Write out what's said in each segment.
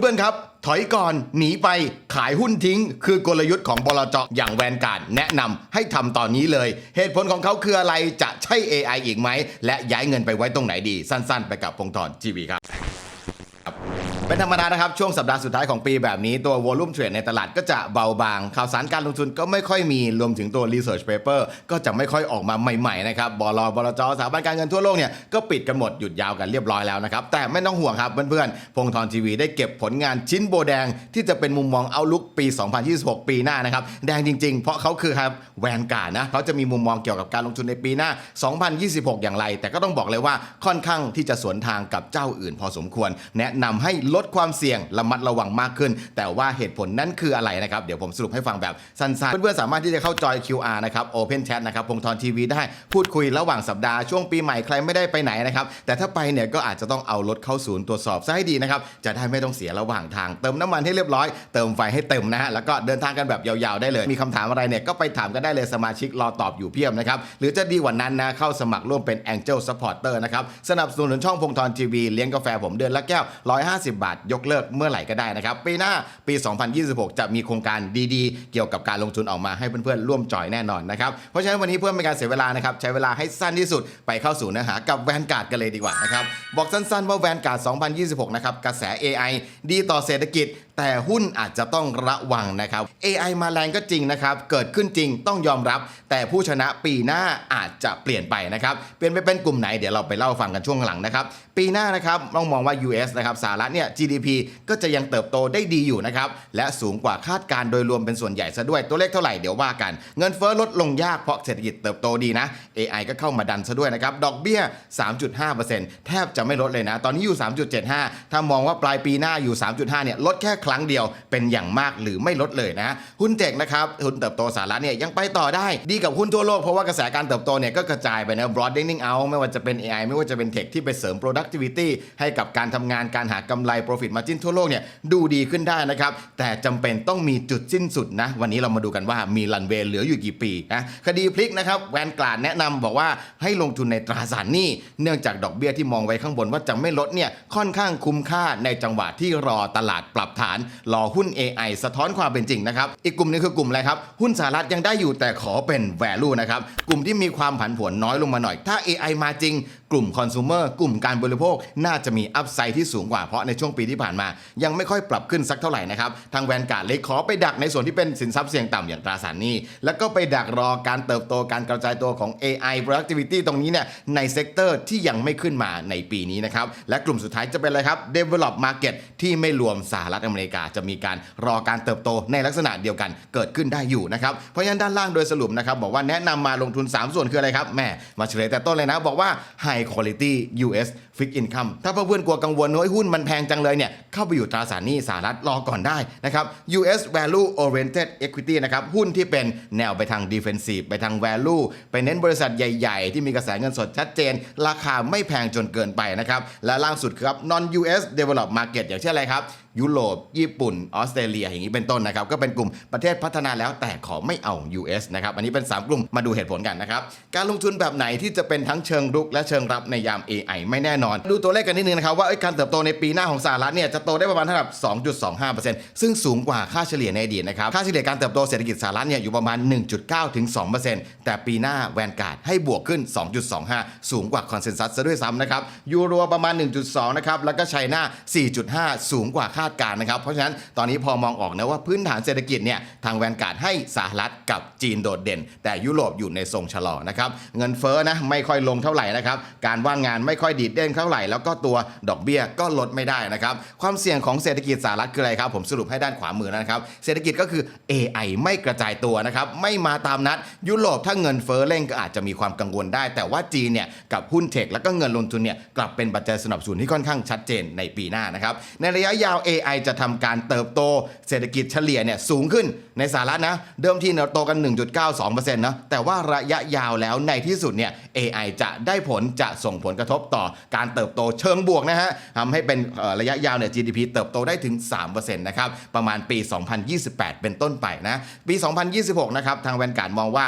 เพื่อนๆครับ ถอยก่อนหนีไปขายหุ้นทิ้ง คือกลยุทธ์ของบลจอย่างแวนการแนะนำให้ทำตอนนี้เลย เหตุผลของเขาคืออะไรจะใช่ AI อีกไหม และย้ายเงินไปไว้ตรงไหนดี สั้นๆ ไปกับพงธรทีวีครับ เป็นธรรมดานะครับ ช่วงสัปดาห์สุดท้ายของปีแบบนี้ตัววอลุ่มเทรดในตลาดก็จะเบาบาง ข่าวสารการลงทุนก็ไม่ค่อยมีรวมถึงตัว Research Paper ก็จะไม่ค่อยออกมาใหม่ๆนะครับบลบลจสถาบันการเงินทั่วโลกเนี่ยก็ปิดกันหมดหยุดยาวกันเรียบร้อยแล้วนะครับแต่ไม่ต้องห่วงครับเพื่อนๆพงธรทีวีได้เก็บผลงานชิ้นโบแดง ที่จะเป็นมุมมองเอาลุกปี 2026 ปีหน้านะครับแดงจริง ๆ เพราะเขาคือครับแวนการ์ดนะเขาจะมีมุมมองเกี่ยวกับการลงทุนในปีหน้า 2026 อย่างไร แต่ก็ต้องบอกเลยว่าค่อนข้างที่จะสวนทางกับเจ้าอื่น พอสมควร แนะนำให้ลดดความเสี่ยงระมัดระวังมากขึ้น แต่ว่าเหตุผลนั้นคืออะไรนะครับเดี๋ยวผมสรุปให้ฟังแบบสั้นๆ เพื่อนๆสามารถที่จะเข้าจอย QR นะครับ Open Chat นะครับพงธรทีวีได้พูดคุยระหว่างสัปดาห์ช่วงปีใหม่ใครไม่ได้ไปไหนนะครับแต่ถ้าไปเนี่ยก็อาจจะต้องเอารถเข้าศูนย์ตรวจสอบซะให้ดีนะครับจะได้ไม่ต้องเสียระหว่างทาง เติมน้ำมันให้เรียบร้อยเติมไฟให้เต็มนะฮะแล้วก็เดินทางกันแบบยาวๆได้เลย มีคำถามอะไรเนี่ยก็ไปถามกันได้เลยสมาชิกรอตอบอยู่เพียบนะครับหรือจะดีกว่านั้นนะเข้าสมัครร่วมเป็น Angel Supporter นะครับสนับสนุนช่องพงธรทีวีเลี้ยงกาแฟผมเดือนละแก้ว 150 บาทยกเลิกเมื่อไหร่ก็ได้นะครับ ปีหน้าปี 2026 จะมีโครงการดีๆ เกี่ยวกับการลงทุนออกมาให้เพื่อนๆร่วมจอยแน่นอนนะครับ เพราะฉะนั้นวันนี้เพื่อไม่การเสียเวลานะครับใช้เวลาให้สั้นที่สุดไปเข้าสู่เนื้อหากับแวนการ์ดกันเลยดีกว่านะครับบอกสั้นๆว่าแวนการ์ด2026 นะครับกระแส AI ดีต่อเศรษฐกิจแต่หุ้นอาจจะต้องระวังนะครับ AI มาแรงก็จริงนะครับ เกิดขึ้นจริงต้องยอมรับ แต่ผู้ชนะปีหน้าอาจจะเปลี่ยนไปนะครับเปลี่ยนไปเป็นกลุ่มไหนเดี๋ยวเราไปเล่าฟังกันช่วงหลังนะครับ ปีหน้านะครับต้องมองว่า US นะครับสหรัฐเนี่ย GDP ก็จะยังเติบโตได้ดีอยู่นะครับและสูงกว่าคาดการโดยรวมเป็นส่วนใหญ่ซะด้วยตัวเลขเท่าไหร่เดี๋ยวว่ากัน เงินเฟ้อลดลงยากเพราะเศรษฐกิจเติบโตดีนะ AI ก็เข้ามาดันซะด้วยนะครับดอกเบี้ย 3.5%แทบจะไม่ลดเลยนะ ตอนนี้อยู่ 3.75 ถ้ามองว่าปลายปีหน้าอยู่ 3.5 เนี่ยลดแค่ครั้งเดียวเป็นอย่างมากหรือไม่ลดเลยนะ หุ้นเทคนะครับหุ้นเติบโตสหรัฐเนี่ยยังไปต่อได้ ดีกับหุ้นทั่วโลกเพราะว่ากระแสการเติบโตเนี่ยก็กระจายไปนะ broadening out ไม่ว่าจะเป็น AI ไม่ว่าจะเป็นเทคที่ไปเสริม productivity ให้กับการทำงานการหากำไร profit margin ทั่วโลกเนี่ยดูดีขึ้นได้นะครับแต่จำเป็นต้องมีจุดสิ้นสุดนะ วันนี้เรามาดูกันว่ามีรันเวย์เหลืออยู่กี่ปีนะคดีพลิกนะครับแวนกลาดแนะนำบอกว่าให้ลงทุนในตราสารหนี้เนื่องจากดอกเบี้ยที่มองไว้ข้างบนว่าจะไม่ลดเนี่ยค่อนข้างคุ้มค่าในจังหวะที่รอตลาดปรับฐานรอหุ้น AI สะท้อนความเป็นจริงนะครับ อีกกลุ่มหนึงคือกลุ่มอะไรครับ หุ้นสหรัฐยังได้อยู่แต่ขอเป็น value นะครับ กลุ่มที่มีความผันผวนน้อยลงมาหน่อย ถ้า AI มาจริง กลุ่มคอน sumer กลุ่มการบริโภค น่าจะมีอัพไซด์ที่สูงกว่าเพราะในช่วงปีที่ผ่านมา ยังไม่ค่อยปรับขึ้นสักเท่าไหร่นะครับ ทางแวนการ์ดเลยขอไปดักในส่วนที่เป็นสินทรัพย์เสี่ยงต่ำอย่างตราสารหนี้ แล้วก็ไปดักรอการเติบโตการกระจายตัวของ AI productivity ตรงนี้เนี่ยในเซกเตอร์ที่ยังไม่ขึ้นมาในปีนี้นะครับและกลุ่มสุดท้ายจะเป็นอะไรครับ develop market ที่ไม่รวมสหรัฐอเมริกาจะมีการรอการเติบโตในลักษณะเดียวกันเกิดขึ้นได้อยู่นะครับเพราะฉะนั้นด้านล่างโดยสรุปนะครับบอกว่าแนะนำมาลงทุน 3 ส่วนคืออะไรครับแม่มาเฉลยแต่ต้นเลยนะบอกว่า high quality US fixed income ถ้าเพื่อนๆกลัวกังวลว่าหุ้นมันแพงจังเลยเนี่ยเข้าไปอยู่ตราสารหนี้สหรัฐรอก่อนได้นะครับ US value oriented equity นะครับหุ้นที่เป็นแนวไปทาง defensive ไปทาง value ไปเน้นบริษัทใหญ่ ๆ ที่มีกระแสเงินสดชัดเจน ราคาไม่แพงจนเกินไปนะครับและล่าสุดครับ non US developed market อย่างเช่นอะไรครับ ยุโรป ญี่ปุ่น ออสเตรเลีย อย่างนี้เป็นต้นนะครับ ก็เป็นกลุ่มประเทศพัฒนาแล้วแต่ขอไม่เอา US นะครับ อันนี้เป็น 3 กลุ่มมาดูเหตุผลกันนะครับ การลงทุนแบบไหนที่จะเป็นทั้งเชิงรุกและเชิงรับในยาม AI ไม่แน่นอน ดูตัวเลขกันนิดนึงนะครับว่าการเติบโตในปีหน้าของสหรัฐเนี่ยจะโตได้ประมาณเท่ากับ 2.25%ซึ่งสูงกว่าค่าเฉลี่ยในอดีตนะครับ ค่าเฉลี่ยการเติบโตเศรษฐกิจสหรัฐเนี่ยอยู่ประมาณ 1.9ถึง2%แต่ปีหน้าแวนการ์ดให้บวกขึ้น 2.25 สูงกว่าคอนเซนแซสซะด้วยซ้ำนะครับยูโรประมาณ 1.2 นะครับแล้วก็ไชน่า4.5 สูงกว่าคาดการณ์นะครับ เพราะฉะนั้นตอนนี้พอมองออกนะว่าพื้นฐานเศรษฐกิจเนี่ยทางแวนการ์ดให้สหรัฐกับจีนโดดเด่น แต่ยุโรปอยู่ในทรงชะลอนะครับเงินเฟ้อนะไม่ค่อยลงเท่าไหร่นะครับการว่างงานไม่ค่อยดีดเด่นเท่าไหร่แล้วก็ตัวดอกเบี้ยก็ลดไม่ได้นะครับความเสี่ยงของเศรษฐกิจสหรัฐคืออะไรครับผมสรุปให้ด้านขวามือนะครับเศรษฐกิจก็คือ AI ไม่กระจายตัวนะครับไม่มาตามนัดยุโรปถ้าเงินเฟ้อเร่งก็อาจจะมีความกังวลได้ แต่ว่าจีนเนี่ยกับหุ้นเทคแล้วก็เงินลงทุนเนี่ยกลับเป็นปัจจัยสนับสนุนที่ค่อนข้างชัดเจนในปีหน้านะครับในระยะยาว AI จะทำการเติบโตเศรษฐกิจเฉลี่ยเนี่ยสูงขึ้นในสหรัฐนะ เดิมทีเนี่ยโตกัน 1.92%นะแต่ว่าระยะยาวแล้วในที่สุดเนี่ย AI จะได้ผลจะส่งผลกระทบต่อการเติบโตเชิงบวกนะฮะทำให้เป็นระยะยาวเนี่ย GDP เติบโตได้ถึง 3%นะครับ ประมาณปี 2028 เป็นต้นไปนะ ปี 2026 นะครับ ทางแวนการ์ดมองว่า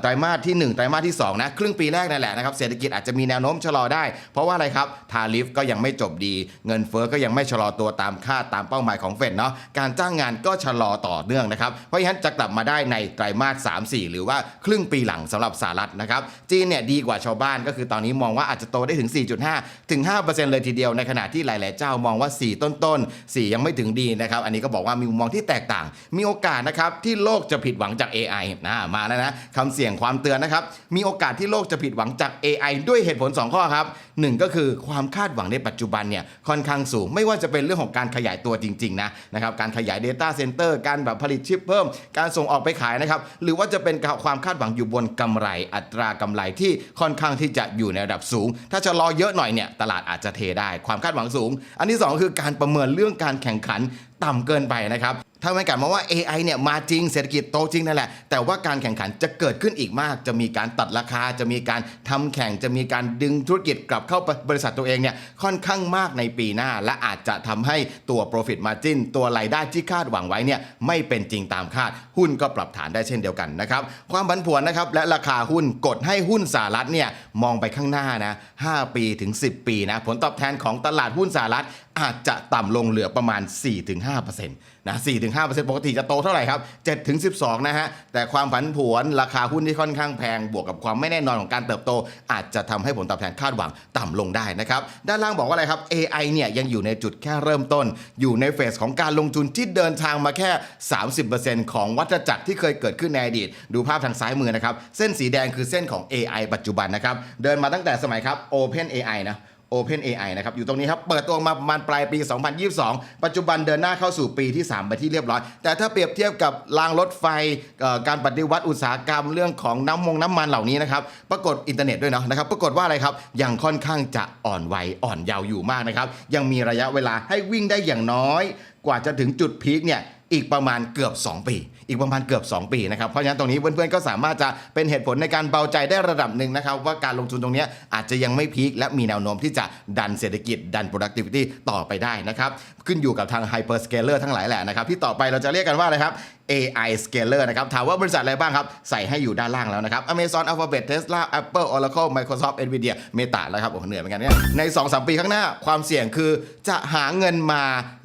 ไตรมาสที่ 1 ไตรมาสที่ 2 นะ ครึ่งปีแรกนั่นแหละนะครับ เศรษฐกิจอาจจะมีแนวโน้มชะลอได้ เพราะว่าอะไรครับ ทาริฟก็ยังไม่จบดี เงินเฟ้อก็ยังไม่ชะลอตัวตามคาดตามเป้าหมายของเฟดเนาะการจ้างงานก็ชะลอต่อเนื่องนะครับ เพราะฉะนั้นจะกลับมาได้ในไตรมาส 3-4 หรือว่าครึ่งปีหลังสำหรับสหรัฐนะครับ จีนเนี่ยดีกว่าชาวบ้านก็คือตอนนี้มองว่าอาจจะโตได้ถึง 4.5 ถึง 5%เลยทีเดียวในขณะที่หลาย ๆ เจ้ามองว่า 4 ต้นๆ 4 ยังไม่ถึงดีนะครับ อันนี้ก็บอกว่ามีมุมมองที่แตกต่าง มีโอกาสนะครับที่โลกจะผิดหวังจาก AI นะมาแล้วนะคำเสี่ยงความเตือนนะครับ มีโอกาสที่โลกจะผิดหวังจาก AI ด้วยเหตุผล 2 ข้อครับหนึ่งก็คือความคาดหวังในปัจจุบันเนี่ยค่อนข้างสูง ไม่ว่าจะเป็นเรื่องของการขยายตัวจริงๆนะนะครับการขยาย Data Center การแบบผลิตชิปเพิ่ม การส่งออกไปขายนะครับหรือว่าจะเป็นความคาดหวังอยู่บนกำไรอัตรากำไรที่ค่อนข้างที่จะอยู่ในระดับสูง ถ้าจะรอเยอะหน่อยเนี่ยตลาดอาจจะเทได้ความคาดหวังสูง อันที่สองคือการประเมินเรื่องการแข่งขันต่ำเกินไปนะครับ ถ้าไม่กันมองว่า AI เนี่ยมาจริงเศรษฐกิจโตจริงนั่นแหละ แต่ว่าการแข่งขันจะเกิดขึ้นอีกมาก จะมีการตัดราคาจะมีการทำแข่งจะมีการดึงธุรกิจกลับเข้าบริษัทตัวเองเนี่ยค่อนข้างมากในปีหน้า และอาจจะทำให้ตัว profit margin ตัวรายได้ที่คาดหวังไว้เนี่ยไม่เป็นจริงตามคาด หุ้นก็ปรับฐานได้เช่นเดียวกันนะครับความผันผวนนะครับและราคาหุ้นกดให้หุ้นสหรัฐเนี่ยมองไปข้างหน้านะ5ปีถึง 10 ปีนะผลตอบแทนของตลาดหุ้นสหรัฐ อาจจะต่ำลงเหลือประมาณ 4-5%นะ4-5%ปกติจะโตเท่าไหร่ครับ 7-12 นะฮะ แต่ความผันผวนราคาหุ้นที่ค่อนข้างแพง บวกกับความไม่แน่นอนของการเติบโต อาจจะทำให้ผลตอบแทนคาดหวังต่ำลงได้นะครับ ด้านล่างบอกว่าอะไรครับ AI เนี่ยยังอยู่ในจุดแค่เริ่มต้น อยู่ในเฟสของการลงทุนที่เดินทางมาแค่ 30%ของวัฏจักรที่เคยเกิดขึ้นในอดีต ดูภาพทางซ้ายมือนะครับ เส้นสีแดงคือเส้นของ AI ปัจจุบันนะครับ เดินมาตั้งแต่สมัยครับ Open AI นะ Open AI นะครับ อยู่ตรงนี้ครับ เปิดตัวมาประมาณปลายปี 2022 ปัจจุบันเดินหน้าเข้าสู่ปีที่ 3 ไปที่เรียบร้อย แต่ถ้าเปรียบเทียบกับรางรถไฟการปฏิวัติอุตสาหกรรมเรื่องของน้ำมงน้ำมันเหล่านี้นะครับ ปรากฏอินเทอร์เน็ตด้วยเนาะนะครับ ปรากฏว่าอะไรครับ ยังค่อนข้างจะอ่อนวัยอ่อนเยาว์อยู่มากนะครับ ยังมีระยะเวลาให้วิ่งได้อย่างน้อย กว่าจะถึงจุดพีคเนี่ย อีกประมาณเกือบ 2 ปี อีกประมาณเกือบ 2 ปีนะครับ เพราะฉะนั้นตรงนี้เพื่อนๆก็สามารถจะเป็นเหตุผลในการเบาใจได้ระดับหนึ่งนะครับว่าการลงทุนตรงนี้อาจจะยังไม่พีคและมีแนวโน้มที่จะดันเศรษฐกิจดัน productivity ต่อไปได้นะครับ ขึ้นอยู่กับทาง hyperscaler ทั้งหลายแหละนะครับที่ต่อไปเราจะเรียกกันว่าอะไรครับ AI scaler นะครับถามว่าบริษัทอะไรบ้างครับ ใส่ให้อยู่ด้านล่างแล้วนะครับ Amazon Alphabet Tesla Apple Oracle Microsoft Nvidia Meta แล้วครับโอ้โหเหนื่อยเหมือนกันเนี่ยใน 2-3 ปีข้างหน้าความเสี่ยงคือจะหาเงินมา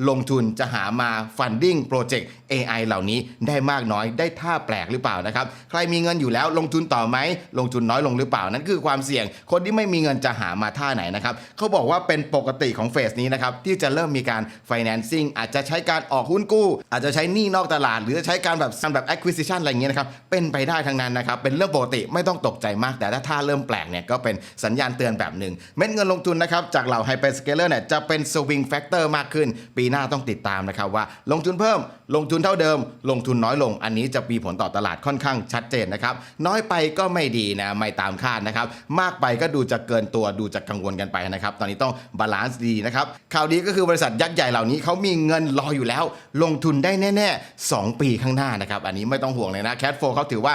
ลงทุนจะหามา funding project AI เหล่านี้ได้มากน้อยได้ท่าแปลกหรือเปล่านะครับ ใครมีเงินอยู่แล้วลงทุนต่อไหม ลงทุนน้อยลงหรือเปล่า นั่นคือความเสี่ยงคนที่ไม่มีเงินจะหามาท่าไหนนะครับเขาบอกว่าเป็นปกติของเฟสนี้นะครับที่จะเริ่มมีการ financing อาจจะใช้การออกหุ้นกู้ อาจจะใช้หนี้นอกตลาด หรือจะใช้การแบบแบบ acquisition อะไรเงี้ยนะครับ เป็นไปได้ทั้งนั้นนะครับ เป็นเรื่องปกติไม่ต้องตกใจมาก แต่ถ้าท่าเริ่มแปลกเนี่ยก็เป็นสัญญาณเตือนแบบหนึ่ง เม็ดเงินลงทุนนะครับ จากเหล่า hyperscaler เนี่ยจะเป็น swing factor มากขึ้น ปีหน้าต้องติดตามนะครับว่าลงทุนเพิ่มลงทุนเท่าเดิม ลงทุนน้อยลง อันนี้จะมีผลต่อตลาดค่อนข้างชัดเจนนะครับน้อยไปก็ไม่ดีนะไม่ตามคาดนะครับมากไปก็ดูจะเกินตัวดูจะกังวลกันไปนะครับตอนนี้ต้องบาลานซ์ดีนะครับข่าวดีก็คือบริษัทยักษ์ใหญ่เหล่านี้เขามีเงินรออยู่แล้ว ลงทุนได้แน่ ๆ 2 ปีข้างหน้านะครับอันนี้ไม่ต้องห่วงเลยนะแคทโฟเขาถือว่า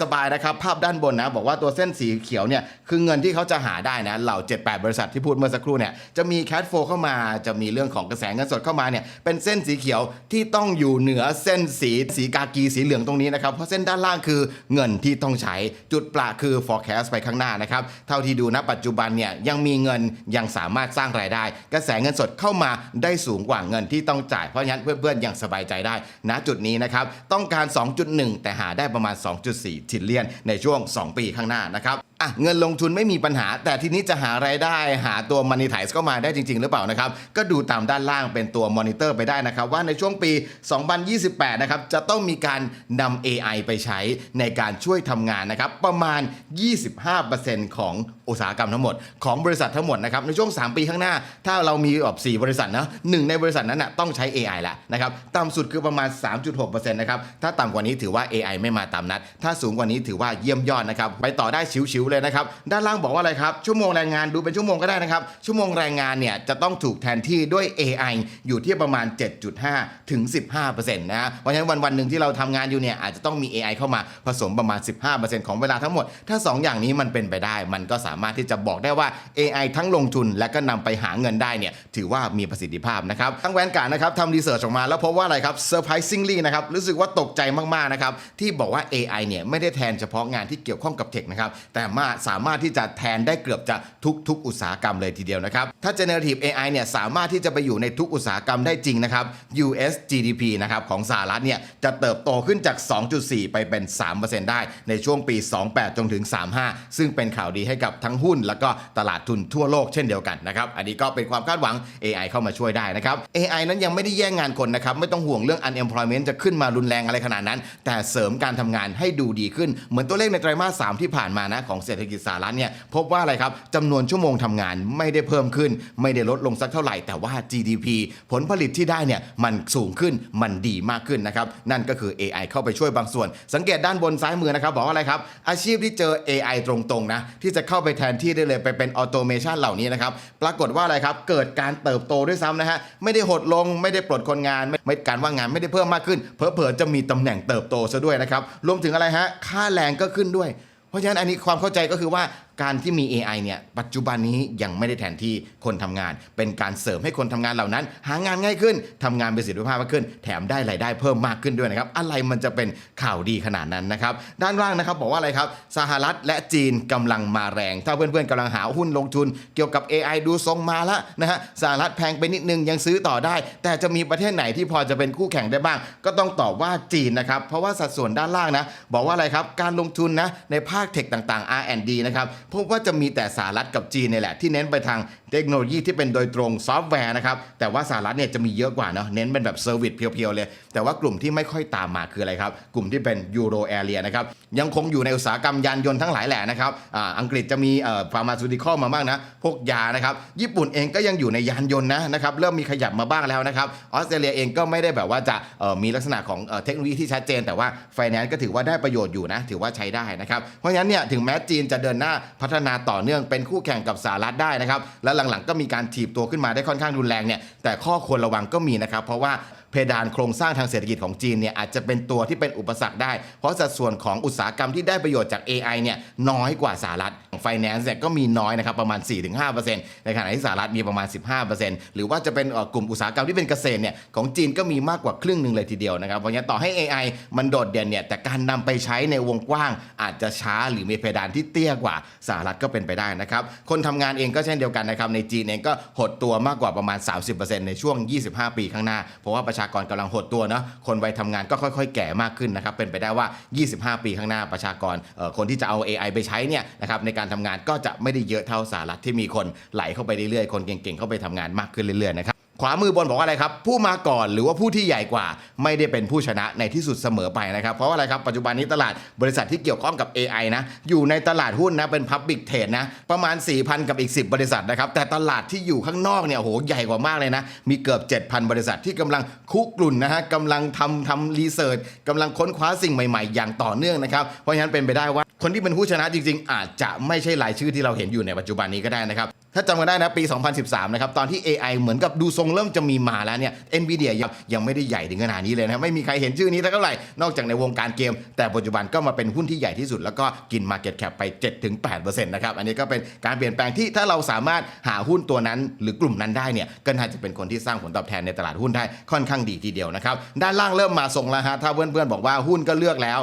สบายๆนะครับภาพด้านบนนะบอกว่าตัวเส้นสีเขียวเนี่ยคือเงินที่เขาจะหาได้นะเหล่า 7-8 บริษัทที่พูดเมื่อสักครู่เนี่ยจะมีแคทโฟเข้ามาจะมีเรื่องของกระแสเงินสดเข้ามาเนี่ยเป็นเส้นสีเขียวที่ต้องอยู่เหนือเส้นสีสีกากีสีเหลืองตรงนี้นะครับเพราะเส้นด้านล่างคือเงินที่ต้องใช้จุดประคือ forecast ไปข้างหน้านะครับเท่าที่ดูนะปัจจุบันเนี่ยยังมีเงินยังสามารถสร้างรายได้ กระแสเงินสดเข้ามาได้สูงกว่าเงินที่ต้องจ่ายเพราะฉะนั้นเพื่อนๆยังสบายใจได้ณจุดนี้นะครับต้องการ 2.1 แต่หาได้ประมาณ 2.4 ทิลเลียนในช่วง 2 ปีข้างหน้านะครับ อะเงินลงทุนไม่มีปัญหา แต่ทีนี้จะหารายได้หาตัวมัน e ไทส์เข้ามาได้จริง ๆ หรือเปล่านะครับ ก็ดูตามด้านล่างเป็นตัวมอนิเตอร์ไปได้นะครับ ว่าในช่วงปี 2028 นะครับ จะต้องมีการนำ AI ไปใช้ในการช่วยทำงานนะครับ ประมาณ 25%ของอุตสาหกรรมทั้งหมด ของบริษัททั้งหมดนะครับ ในช่วง 3 ปีข้างหน้า ถ้าเรามีแบบ4บริษัทนะหนึ่งในบริษัทนั้นนะต้องใช้ AI ละนะครับต่ำสุดคือประมาณ 3.6%นะครับถ้าต่ำกว่านี้ถือว่า AI ไม่มาตามนัด ถ้าสูงกว่านี้ถือว่าเยี่ยมยอดนะครับไปต่อได้ชิวๆเลยนะครับ ด้านล่างบอกว่าอะไรครับ ชั่วโมงแรงงานดูเป็นชั่วโมงก็ได้นะครับ ชั่วโมงแรงงานเนี่ยจะต้องถูกแทนที่ด้วย AI อยู่ที่ประมาณ 7.5 ถึง 15%นะฮะเพราะฉะนั้นวันวันๆหนึ่งที่เราทำงานอยู่เนี่ยอาจจะต้องมี AI เข้ามาผสมประมาณ 15%ของเวลาทั้งหมด ถ้า 2 อย่างนี้มันเป็นไปได้ มันก็สามารถที่จะบอกได้ว่า AI ทั้งลงทุนและก็นำไปหาเงินได้เนี่ยถือว่ามีประสิทธิภาพนะครับทั้งแวนการ์ดนะครับทำรีเสิร์ชออกมาแล้วพบว่าอะไรครับ surprisingly นะครับรู้สึกว่าตกใจมากๆนะครับที่บอกว่า AI เนี่ยไม่ได้แทนเฉพาะงานที่เกี่ยวข้องกับเทคนะครับแต่มาสามารถที่จะแทนได้เกือบจะทุกๆ อุตสาหกรรมเลยทีเดียวนะครับ ถ้า generative AI เนี่ยสามารถที่จะไปอยู่ในทุกอุตสาหกรรมได้จริงนะครับ US GDP นะครับของสหรัฐเนี่ยจะเติบโตขึ้นจาก 2.4 ไปเป็น 3%ได้ในช่วงปี 28 จนถึง 35 ซึ่งเป็นข่าวดีให้กับทั้งหุ้น แล้วก็ตลาดทุนทั่วโลกเช่นเดียวกันนะครับ อันนี้ก็เป็นความคาดหวัง AI เข้ามาช่วยได้นะครับ AI นั้นยังไม่ได้แย่งงานคนนะครับ ไม่ต้องห่วงเรื่อง unemployment จะขึ้นมารุนแรงอะไรขนาดนั้น แต่เสริมการทำงานให้ดูดีขึ้น เหมือนตัวเลขในไตรมาส 3 ที่ผ่านมานะของเศรษฐกิจสหรัฐเนี่ยพบว่าอะไรครับจำนวนชั่วโมงทำงานไม่ได้เพิ่มขึ้น ไม่ได้ลดลงสักเท่าไหร่แต่ว่า GDP ผลผลิตที่ได้เนี่ยมันสูงขึ้นมันดีมากขึ้นนะครับนั่นก็คือ AI เข้าไปช่วยบางส่วน สังเกตด้านบนซ้ายมือนะครับบอกว่าอะไรครับอาชีพที่เจอ AI ตรงๆนะที่จะเข้าไปแทนที่ได้เลยไปเป็นออโตเมชันเหล่านี้นะครับปรากฏว่าอะไรครับเกิดการเติบโตด้วยซ้ำนะฮะไม่ได้หดลงไม่ได้ปลดคนงานไม่การว่างงานไม่ได้เพิ่มมากขึ้นเผลอจะมีตำแหน่งเติบโตซะด้วยนะครับรวมถึงอะไรฮะค่าแรงก็ขึ้นด้วย เพราะฉะนั้นอันนี้ความเข้าใจก็คือว่า การที่มี AI เนี่ยปัจจุบันนี้ยังไม่ได้แทนที่คนทำงาน เป็นการเสริมให้คนทำงานเหล่านั้น หางานง่ายขึ้นทำงานประสิทธิภาพมากขึ้น แถมได้รายได้เพิ่มมากขึ้นด้วยนะครับ อะไรมันจะเป็นข่าวดีขนาดนั้นนะครับ ด้านล่างนะครับบอกว่าอะไรครับ สหรัฐและจีนกำลังมาแรง ถ้าเพื่อนๆกำลังหาหุ้นลงทุน เกี่ยวกับ AI ดูทรงมาล้วนะฮะสหรัฐแพงไปนิดนึงยังซื้อต่อได้ แต่จะมีประเทศไหนที่พอจะเป็นคู่แข่งได้บ้าง ก็ต้องตอบว่าจีนนะครับเพราะว่าสัดส่วนด้านล่างนะบอกว่าอะไรครับการลงทุนนะในภาคเทคต่างๆ R&D นะครับพบว่าจะมีแต่สหรัฐกับจีนนี่แหละที่เน้นไปทาง เทคโนโลยีที่เป็นโดยตรงซอฟต์แวร์นะครับ แต่ว่าสหรัฐเนี่ยจะมีเยอะกว่าเนาะเน้นเป็นแบบเซอร์วิสเพียวๆเลย แต่ว่ากลุ่มที่ไม่ค่อยตามมาคืออะไรครับ กลุ่มที่เป็นยูโรแอเรียนะครับยังคงอยู่ในอุตสาหกรรมยานยนต์ทั้งหลายแหละนะครับอ่าอังกฤษจะมีเอ่อฟาร์มาซูติคอลมาบ้างนะ พวกยานะครับ ญี่ปุ่นเองก็ยังอยู่ในยานยนต์นะนะครับเริ่มมีขยับมาบ้างแล้วนะครับออสเตรเลียเองก็ไม่ได้แบบว่าจะเอ่อมีลักษณะของเอ่อเทคโนโลยีที่ชัดเจน แต่ว่าไฟแนนซ์ก็ถือว่าได้ประโยชน์อยู่นะถือว่าใช้ได้นะครับเพราะฉะนั้นเนี่ยถึงแม้จีนจะเดินหน้าพัฒนาต่อเนื่องเป็นคู่แข่งกับสหรัฐได้นะครับและหลังๆ ก็มีการถีบตัวขึ้นมาได้ค่อนข้างรุนแรงเนี่ยแต่ข้อควรระวังก็มีนะครับ เพราะว่าเพดานโครงสร้างทางเศรษฐกิจของจีนเนี่ยอาจจะเป็นตัวที่เป็นอุปสรรคได้ เพราะสัดส่วนของอุตสาหกรรมที่ได้ประโยชน์จาก AI เนี่ยน้อยกว่าสหรัฐไฟแนนซ์เนี่ยก็มีน้อยนะครับประมาณ 4-5%ในขณะที่สหรัฐมีประมาณ 15%หรือว่าจะเป็นกลุ่มอุตสาหกรรมที่เป็นเกษตรเนี่ยของจีนก็มีมากกว่าครึ่งหนึ่งเลยทีเดียวนะครับเพราะงั้นต่อให้ AI มันโดดเด่นเนี่ยแต่การนำไปใช้ในวงกว้าง อาจจะช้าหรือมีเพดานที่เตี้ยกว่าสหรัฐก็เป็นไปได้นะครับคนทำงานเองก็เช่นเดียวกันนะครับในจีนเองก็หดตัวมากกว่าประมาณ 30%ในช่วง 25 ปีข้างหน้า เพราะว่าประชากรกำลังหดตัวเนาะคนวัยทำงานก็ค่อยๆ แก่มากขึ้นนะครับเป็นไปได้ว่า 25 ปีข้างหน้าประชากรคนที่จะเอา AI ไปใช้เนี่ยนะครับในการทำงานก็จะไม่ได้เยอะเท่าสหรัฐที่มีคนไหลเข้าไปเรื่อยๆคนเก่งๆเข้าไปทำงานมากขึ้นเรื่อยๆนะครับ ขวามือบนบอกว่าอะไรครับ ผู้มาก่อนหรือว่าผู้ที่ใหญ่กว่า ไม่ได้เป็นผู้ชนะในที่สุดเสมอไปนะครับ เพราะว่าอะไรครับปัจจุบันนี้ตลาดบริษัทที่เกี่ยวข้องกับ AI นะอยู่ในตลาดหุ้นนะเป็น Public Trade นะประมาณ 4,000 กับอีก 10 บริษัทนะครับแต่ตลาดที่อยู่ข้างนอกเนี่ยโหใหญ่กว่ามากเลยนะมีเกือบ 7,000 บริษัทที่กำลังคุกรุ่นนะฮะกำลังทำทำรีเสิร์ชกำลังค้นคว้าสิ่งใหม่ๆ อย่างต่อเนื่องนะครับเพราะฉะนั้นเป็นไปได้ว่าคนที่เป็นผู้ชนะจริง ๆ อาจจะไม่ใช่รายชื่อที่เราเห็นอยู่ในปัจจุบันนี้ก็ได้นะครับ ถ้าจำกันได้นะปี 2013 นะครับ ตอนที่ AI เหมือนกับดูทรงเริ่มจะมีมาแล้วเนี่ย NVIDIA ยังยังไม่ได้ใหญ่ถึงขนาดนี้เลยนะ ไม่มีใครเห็นชื่อนี้เท่าไหร่ นอกจากในวงการเกม แต่ปัจจุบันก็มาเป็นหุ้นที่ใหญ่ที่สุด แล้วก็กิน Market Cap ไป 7-8%นะครับ อันนี้ก็เป็นการเปลี่ยนแปลงที่ถ้าเราสามารถหาหุ้นตัวนั้น หรือกลุ่มนั้นได้เนี่ย ก็น่าจะเป็นคนที่สร้างผลตอบแทนในตลาดหุ้นได้ค่อนข้างดีทีเดียวนะครับ ด้านล่างเริ่มมาทรงแล้วฮะ ถ้าเพื่อนๆบอกว่าหุ้นก็เลือกแล้ว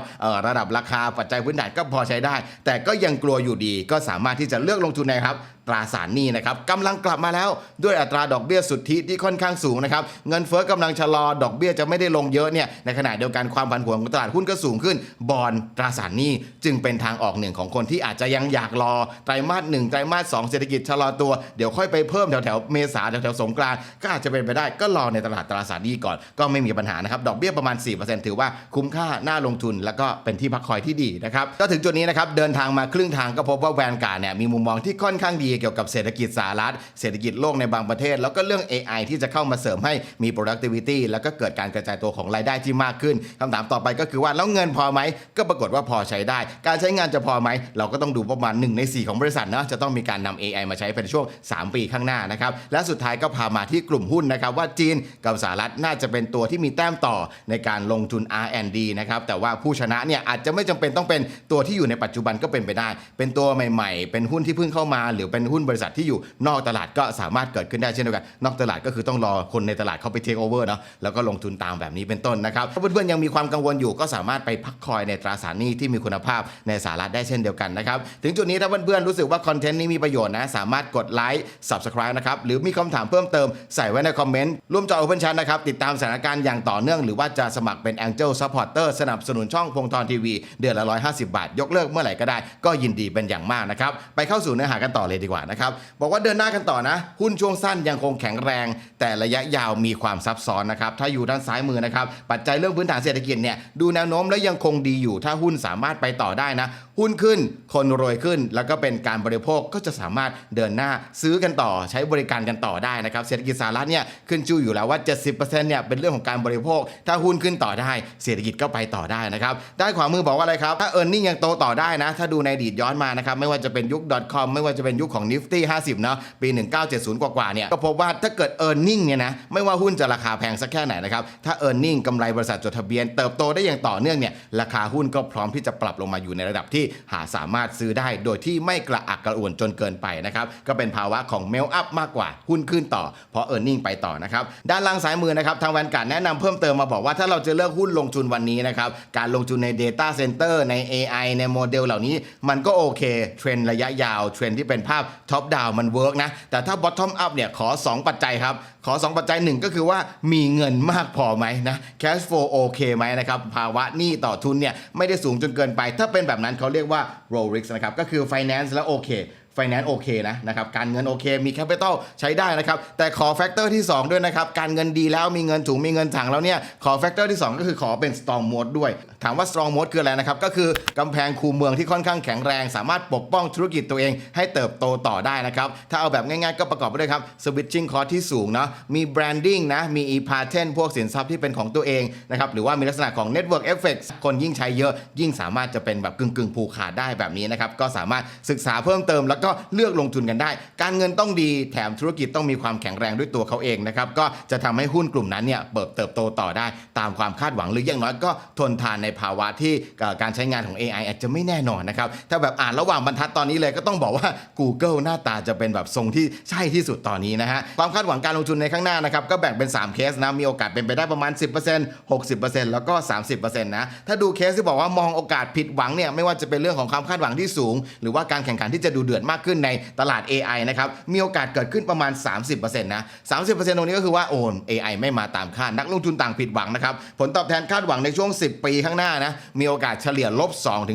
ระดับราคาปัจจัยพื้นฐานก็พอใช้ได้ แต่ก็ยังกลัวอยู่ดีก็สามารถที่จะเลือกลงทุนนะครับ ตราสารหนี้นะครับกำลังกลับมาแล้วด้วยอัตราดอกเบี้ยสุทธิที่ค่อนข้างสูงนะครับเงินเฟ้อกำลังชะลอดอกเบี้ยจะไม่ได้ลงเยอะเนี่ยในขณะเดียวกันความผันผวนของตลาดหุ้นก็สูงขึ้น บอลตราสารหนี้จึงเป็นทางออกหนึ่งของคนที่อาจจะยังอยากรอไตรมาสหนึ่งไตรมาสสองเศรษฐกิจชะลอตัวเดี๋ยวค่อยไปเพิ่มแถวแถวเมษาแถวแถวสงกรานก็อาจจะเป็นไปได้ก็รอในตลาดตราสารหนี้ก่อน ก็ไม่มีปัญหานะครับดอกเบี้ยประมาณ 4%ถือว่าคุ้มค่าน่าลงทุน แล้วก็เป็นที่พักคอยที่ดีนะครับก็ถึงจุดนี้นะครับเดินทางมาครึ่งทางก็พบว่าแวนการ์เนี่ยมีมุมมองที่ค่อนข้างดีเกี่ยวกับเศรษฐกิจสหรัฐ เศรษฐกิจโลกในบางประเทศ แล้วก็เรื่อง AI ที่จะเข้ามาเสริมให้มี productivity แล้วก็เกิดการกระจายตัวของรายได้ที่มากขึ้นคำถามต่อไปก็คือว่าแล้วเงินพอไหม ก็ปรากฏว่าพอใช้ได้ การใช้งานจะพอไหม เราก็ต้องดูประมาณ 1 ใน 4 ของบริษัทนะจะต้องมีการนำ AI มาใช้เป็นช่วง 3 ปีข้างหน้านะครับและสุดท้ายก็พามาที่กลุ่มหุ้นนะครับว่าจีนกับสหรัฐน่าจะเป็นตัวที่มีแต้มต่อในการลงทุน R&D นะครับแต่ว่าผู้ชนะเนี่ยอาจจะไม่จำเป็นต้องเป็นตัวที่อยู่ในปัจจุบันก็เป็นไปได้ เป็นตัวใหม่ ๆ เป็นหุ้นที่เพิ่งเข้ามา หรือเป็นหุ้นบริษัทที่อยู่นอกตลาดก็สามารถเกิดขึ้นได้เช่นเดียวกัน นอกตลาดก็คือต้องรอคนในตลาดเข้าไปเทคโอเวอร์เนาะแล้วก็ลงทุนตามแบบนี้เป็นต้นนะครับถ้าเพื่อนๆยังมีความกังวลอยู่ก็สามารถไปพักคอยในตราสารหนี้ที่มีคุณภาพในสหรัฐได้เช่นเดียวกันนะครับถึงจุดนี้ถ้าเพื่อนๆรู้สึกว่าคอนเทนต์นี้มีประโยชน์นะสามารถกดไลค์ subscribe นะครับหรือมีคำถามเพิ่มเติมใส่ไว้ในคอมเมนต์ร่วมจอ Open Chat นะครับติดตามสถานการณ์อย่างต่อเนื่อง หรือว่าจะสมัครเป็น Angel Supporter สนับสนุนช่องพงทรทีวีเดือนละ 150 บาท ยกเลิกเมื่อไหร่ก็ได้ ก็ยินดีเป็นอย่างมากนะครับไปเข้าสู่เนื้อหากันต่อเลยดีกว่านะครับ บอกว่าเดินหน้ากันต่อนะ หุ้นช่วงสั้นยังคงแข็งแรง แต่ระยะยาวมีความซับซ้อนนะครับ ถ้าอยู่ด้านซ้ายมือนะครับ ปัจจัยเรื่องพื้นฐานเศรษฐกิจเนี่ยดูแนวโน้มแล้วยังคงดีอยู่ ถ้าหุ้นสามารถไปต่อได้นะ หุ้นขึ้น คนรวยขึ้น แล้วก็เป็นการบริโภคก็จะสามารถเดินหน้าซื้อกันต่อ ใช้บริการกันต่อได้นะครับ เศรษฐกิจสหรัฐเนี่ยขึ้นชูอยู่แล้วว่า 70%เนี่ยเป็นเรื่องของการบริโภค ถ้าหุ้นขึ้นต่อได้ เศรษฐกิจก็ไปต่อได้นะครับ ด้านขวามือบอกว่าอะไรครับ ถ้า e a r n i n g ยังโตต่อได้นะ ถ้าดูในอดีตย้อนมานะครับ ไม่ว่าจะเป็นยุค .com ไม่ว่าจะเป็นยุคของ Nifty 50 เนาะปี 1970 กว่าๆเนี่ยก็พบว่าถ้าเกิด e a r n i n g เนี่ยนะไม่ว่าหุ้นจะราคาแพงสักแค่ไหนนะครับถ้า e a r n i n g กำไรบริษัทจดทะเบียนเติบโตได้อย่างต่อเนื่องเนี่ยราคาหุ้นก็พร้อมที่จะปรับลงมาอยู่ในระดับที่หาสามารถซื้อได้โดยที่ไม่กระอักกระอ่วนจนเกินไปนะครับก็เป็นภาวะของเมลอัพมากกว่าหุ้นขึ้นต่อเพราะ e a r n i n g ไปต่อนะครับด้านล่างซ้ายมือนะครับทางแวนการ์ดแนะนำเพิ่มเติมมาบอกว่าถ้าเราจะเลือกหุ้นลงทุนวันนี้นะครับการลงทุนใน Data Center ใน AI ในโมเดลเหล่านี้ มันก็โอเคเทรนด์ระยะยาวเทรนด์ที่เป็นภาพท็อปดาวมันเวิร์กนะ แต่ถ้าบอททอมอัพเนี่ยขอ 2 ปัจจัยครับ ขอ 2 ปัจจัยหนึ่งก็คือว่ามีเงินมากพอไหมนะแคชโฟโอเคไหมนะครับ ภาวะหนี้ต่อทุนเนี่ยไม่ได้สูงจนเกินไป ถ้าเป็นแบบนั้นเขาเรียกว่าโรลิกส์นะครับ ก็คือไฟแนนซ์แล้วโอเค finance โอเคนะนะครับการเงินโอเคมี capital ใช้ได้นะครับแต่ขอแฟกเตอร์ที่ 2 ด้วยนะครับการเงินดีแล้วมีเงินถุงมีเงินถังแล้วเนี่ยขอแฟกเตอร์ที่ 2 ก็คือขอเป็น strong mode ด้วย ถามว่า strong mode คืออะไรนะครับก็คือกำแพงคูเมืองที่ค่อนข้างแข็งแรง สามารถปกป้องธุรกิจตัวเองให้เติบโตต่อได้นะครับถ้าเอาแบบง่ายๆก็ประกอบไปด้วยครับ switching cost ที่สูงเนาะมี branding นะมี e-patent พวกสินทรัพย์ที่เป็นของตัวเองนะครับหรือว่ามีลักษณะของ network effect คนยิ่งใช้เยอะ ยิ่งสามารถจะเป็นแบบกึ่งๆผูกขาดได้แบบนี้นะครับก็สามารถศึกษาเพิ่มเติมแล้วก็เลือกลงทุนกันได้ การเงินต้องดีแถมธุรกิจต้องมีความแข็งแรงด้วยตัวเขาเองนะครับก็จะทำให้หุ้นกลุ่มนั้นเนี่ยเปิดเติบโตต่อได้ตามความคาดหวังหรืออย่างน้อยก็ทนทานในภาวะที่การใช้งานของ AI อาจจะไม่แน่นอนนะครับถ้าแบบอ่านระหว่างบรรทัดตอนนี้เลยก็ต้องบอกว่า Google หน้าตาจะเป็นแบบทรงที่ใช่ที่สุดตอนนี้นะฮะความคาดหวังการลงทุนในข้างหน้านะครับก็แบ่งเป็น 3 เคสนะมีโอกาสเป็นไปได้ประมาณ 10% 60%แล้วก็ 30%นะถ้าดูเคสที่บอกว่ามองโอกาสผิดหวังเนี่ยไม่ว่าจะเป็นเรื่องของความคาดหวังที่สูง หรือว่าการแข่งขันที่จะดูเดือดมากขึ้นในตลาด AI นะครับมีโอกาสเกิดขึ้นประมาณ 30%นะ30%ตรงนี้ก็คือว่าโอน AI ไม่มาตามคาดนักลงทุนต่างผิดหวังนะครับผลตอบแทนคาดหวังในช่วง 10 ปีข้างหน้านะมีโอกาสเฉลี่ยลบ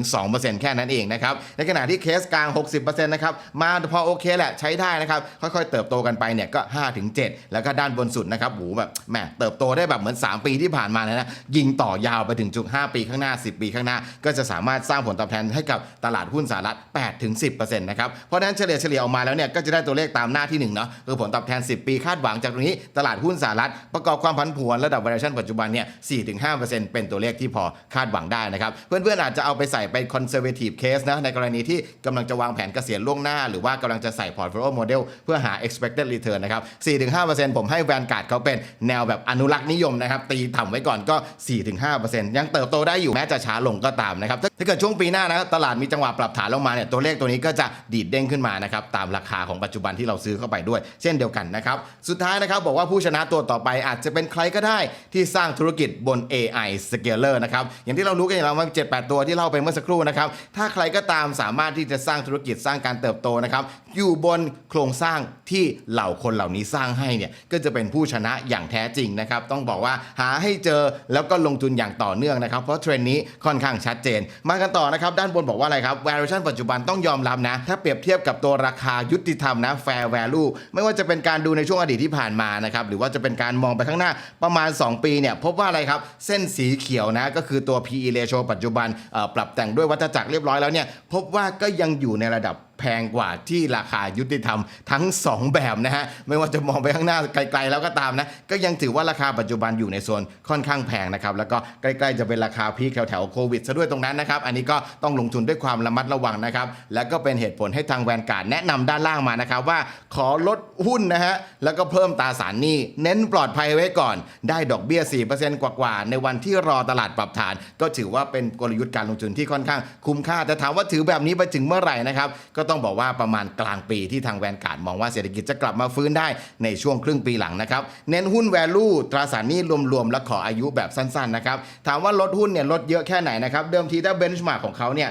2-2%แค่นั้นเองนะครับในขณะที่เคสกลาง 60%นะครับมาพอโอเคแหละใช้ได้นะครับค่อยๆ เติบโตกันไปเนี่ยก็ 5-7 แล้วก็ด้านบนสุดนะครับโหแบบแหมเติบโตได้แบบเหมือน 3 ปีที่ผ่านมาเลยนะยิงต่อยาวไปถึงจุด5ปีข้างหน้า 10 ปีข้างหน้า ก็จะสามารถสร้างผลตอบแทนให้กับตลาดหุ้นสหรัฐ8-10%นะครับเพราะนั้นเฉลี่ยเฉลี่ยออกมาแล้วเนี่ยก็จะได้ตัวเลขตามหน้าที่หนึ่งเนาะคือผลตอบแทน 10 ปีคาดหวังจากตรงนี้ ตลาดหุ้นสหรัฐประกอบความผันผวนระดับ valuation ปัจจุบันเนี่ย 4-5%เป็นตัวเลขที่พอคาดหวังได้นะครับ เพื่อนๆอาจจะเอาไปใส่เป็น conservative case นะในกรณีที่กำลังจะวางแผนเกษียณล่วงหน้า หรือว่ากำลังจะใส่ portfolio model เพื่อหา expected return นะครับ 4-5%ผมให้ Vanguard เขาเป็นแนวแบบอนุรักษ์นิยมนะครับตีต่ำไว้ก่อนก็ 4-5%ยังเติบโตได้อยู่แม้จะช้าลงก็ตามนะครับถ้าเกิดช่วงปีหน้านะตลาดมีจังหวะปรับฐานลงมาเนี่ยตัวเลขตัวนี้ก็จะดีดเด้งขึ้นมานะครับตามราคาของปัจจุบันที่เราซื้อเข้าไปด้วย เช่นเดียวกันนะครับสุดท้ายนะครับบอกว่าผู้ชนะตัวต่อไปอาจจะเป็นใครก็ได้ที่สร้างธุรกิจบน AI scaler นะครับอย่างที่เรารู้กันอยู่แล้วว่า7-8ตัวที่เล่าไปเมื่อสักครู่นะครับถ้าใครก็ตามสามารถที่จะสร้างธุรกิจสร้างการเติบโตนะครับอยู่บนโครงสร้างที่เหล่าคนเหล่านี้สร้างให้เนี่ยก็จะเป็นผู้ชนะอย่างแท้จริงนะครับต้องบอกว่าหาให้เจอแล้วก็ลงทุนอย่างต่อเนื่องนะครับเพราะเทรนด์นี้ค่อนข้างชัดเจน มากันต่อนะครับด้านบนบอกว่าอะไรครับ valuation ปัจจุบันต้องยอมรับนะถ้าเปรียบเทียบกับตัวราคายุติธรรมนะ fair value ไม่ว่าจะเป็นการดูในช่วงอดีตที่ผ่านมานะครับหรือว่าจะเป็นการมองไปข้างหน้าประมาณ 2 ปีเนี่ยพบว่าอะไรครับ เส้นสีเขียวนะก็คือตัว PE ratio ปัจจุบันปรับแต่งด้วยวัฏจักรเรียบร้อยแล้วเนี่ยพบว่าก็ยังอยู่ในระดับ แพงกว่าที่ราคายุติธรรมทั้ง 2 แบบนะฮะไม่ว่าจะมองไปข้างหน้าไกลๆแล้วก็ตามนะก็ยังถือว่าราคาปัจจุบันอยู่ในโซนค่อนข้างแพงนะครับแล้วก็ใกล้ๆจะเป็นราคาพีคแถวๆโควิดซะด้วยตรงนั้นนะครับอันนี้ก็ต้องลงทุนด้วยความระมัดระวังนะครับแล้วก็เป็นเหตุผลให้ทางแวนการ์ดแนะนำด้านล่างมานะครับว่าขอลดหุ้นนะฮะแล้วก็เพิ่มตราสารหนี้เน้นปลอดภัยไว้ก่อน ได้ดอกเบี้ย 4%กว่าๆในวันที่รอตลาดปรับฐาน ก็ถือว่าเป็นกลยุทธ์การลงทุนที่ค่อนข้างคุ้มค่าแต่ถามว่าถือแบบนี้ไปถึงเมื่อไหร่นะครับก็ต้องบอกว่าประมาณกลางปีที่ทางแวนการ์ดมองว่าเศรษฐกิจจะกลับมาฟื้นได้ในช่วงครึ่งปีหลังนะครับ เน้นหุ้น value ตราสารหนี้รวมๆ และขออายุแบบสั้นๆนะครับ ถามว่าลดหุ้นเนี่ยลดเยอะแค่ไหนนะครับ เดิมทีถ้าเบนช์มาร์กของเขาเนี่ย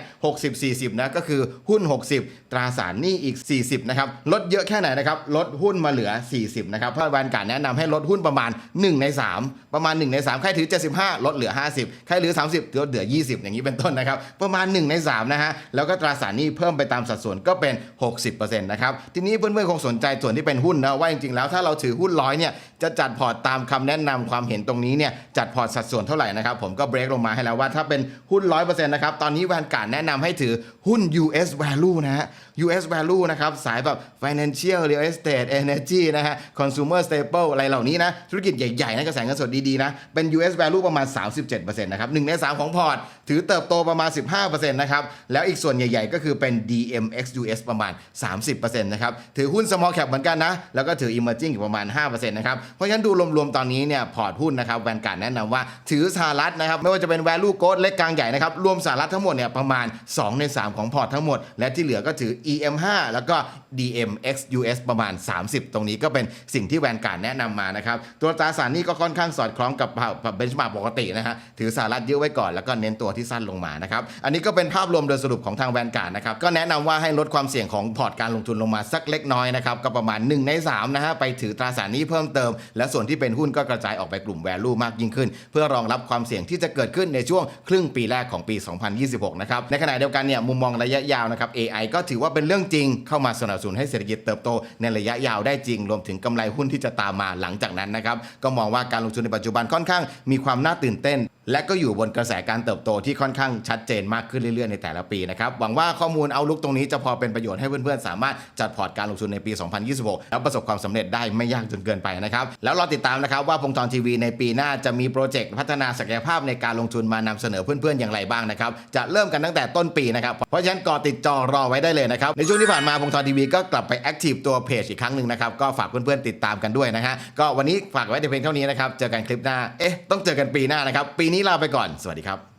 60-40นะก็คือหุ้น 60 ตราสารหนี้อีก 40นะครับลดเยอะแค่ไหนนะครับลดหุ้นมาเหลือ 40นะครับเพราะแวนการ์ดแนะนำให้ลดหุ้นประมาณ 1 ใน 3 ประมาณ 1 ใน 3 ใครถือ 75 ลดเหลือ 50 ใครเหลือ 30ลดเหลือ 20 อย่างนี้เป็นต้นนะครับประมาณ 1 ใน3นะฮะแล้วก็ตราสารหนี้เพิ่มไปตามสัดส่วนก็็เป็น 60%นะครับทีนี้เพื่อนๆคงสนใจส่วนที่เป็นหุ้นนะว่าจริงๆแล้วถ้าเราถือหุ้นร้อยเนี่ยจะจัดพอร์ตตามคำแนะนำความเห็นตรงนี้เนี่ยจัดพอร์ตสัดส่วนเท่าไหร่นะครับผมก็เบรกลงมาให้แล้วว่าถ้าเป็นหุ้น100%นะครับตอนนี้แวนการ์แนะนำให้ถือหุ้น US value นะฮะ US value นะครับ สายแบบ financial real estate energy นะฮะ consumer staple อะไรเหล่านี้นะ ธุรกิจใหญ่ๆนะกระแสเงินสดดีๆนะ เป็น US value ประมาณ 37%นะครับหนึ่งในสามของพอร์ต ถือเติบโตประมาณ 15%นะครับ แล้วอีกส่วนใหญ่ๆ ก็คือเป็น DMX US ประมาณ 30%นะครับ ถือหุ้น small cap เหมือนกันนะ แล้วก็ถือ emerging อยู่ประมาณ 5%นะครับ เพราะฉะนั้นดูรวมๆ ตอนนี้เนี่ยพอร์ตหุ้นนะครับแวนการ์ดแนะนำว่าถือสหรัฐนะครับไม่ว่าจะเป็น value growth เล็กกลางใหญ่นะครับรวมสหรัฐทั้งหมดเนี่ยประมาณ 2 ใน 3 ของพอร์ตทั้งหมด และที่เหลือก็ถือ EM5 แล้วก็ DMX US ประมาณ 30 ตรงนี้ก็เป็นสิ่งที่แวนการ์แนะนำมานะครับ ตัวตราสารนี้ก็ค่อนข้างสอดคล้องกับเบนช์มาร์กปกตินะฮะถือสหรัฐเยอะไว้ก่อนแล้วก็เน้นตัวที่สั้นลงมานะครับ อันนี้ก็เป็นภาพรวมโดยสรุปของทางแวนการ์นะครับ ก็แนะนำว่าให้ลดความเสี่ยงของพอร์ตการลงทุนลงมาสักเล็กน้อยนะครับ ก็ประมาณ 1 ใน3นะฮะไปถือตราสารนี้เพิ่มเติม และส่วนที่เป็นหุ้นก็กระจายออกไปกลุ่ม value มากยิ่งขึ้น เพื่อรองรับความเสี่ยงที่จะเกิดขึ้นในช่วงครึ่งปีแรกของปี 2026 นะครับในขณะเดียวกันเนี่ยมุมมองระยะยาวนะครับ AI ก็ถือว่าเป็นเรื่องจริงเข้ามาสนับสนุนให้เศรษฐกิจเติบโตในระยะยาวได้จริง รวมถึงกำไรหุ้นที่จะตามมาหลังจากนั้นนะครับก็มองว่าการลงทุนในปัจจุบันค่อนข้างมีความน่าตื่นเต้น และก็อยู่บนกระแสการเติบโตที่ค่อนข้างชัดเจนมากขึ้นเรื่อยๆในแต่ละปีนะครับ หวังว่าข้อมูลเอาลุกตรงนี้จะพอเป็นประโยชน์ให้เพื่อนๆ สามารถจัดพอร์ตการลงทุนในปี 2026 แล้วประสบความสำเร็จได้ไม่ยากจนเกินไปนะครับ แล้วรอติดตามนะครับว่าพงจรทีวีในปีหน้าจะมีโปรเจกต์พัฒนาศักยภาพในการลงทุนมานำเสนอเพื่อนๆอย่างไรบ้างนะครับจะเริ่มกันตั้งแต่ต้นปีนะครับเพราะฉะนั้นก่อติดจอรอไว้ได้เลยนะครับในช่วงที่ผ่านมาพงจรทีวีก็กลับไปแอคทีฟตัวเพจอีกครั้งหนึ่งนะครับก็ฝากเพื่อนๆติดตามกันด้วยนะฮะก็วันนี้ฝากไว้แต่เพียงเท่านี้นะครับเจอกันคลิปหน้าเอ๊ะต้องเจอกันปีหน้านะครับปีนี้ลาไปก่อน สวัสดีครับ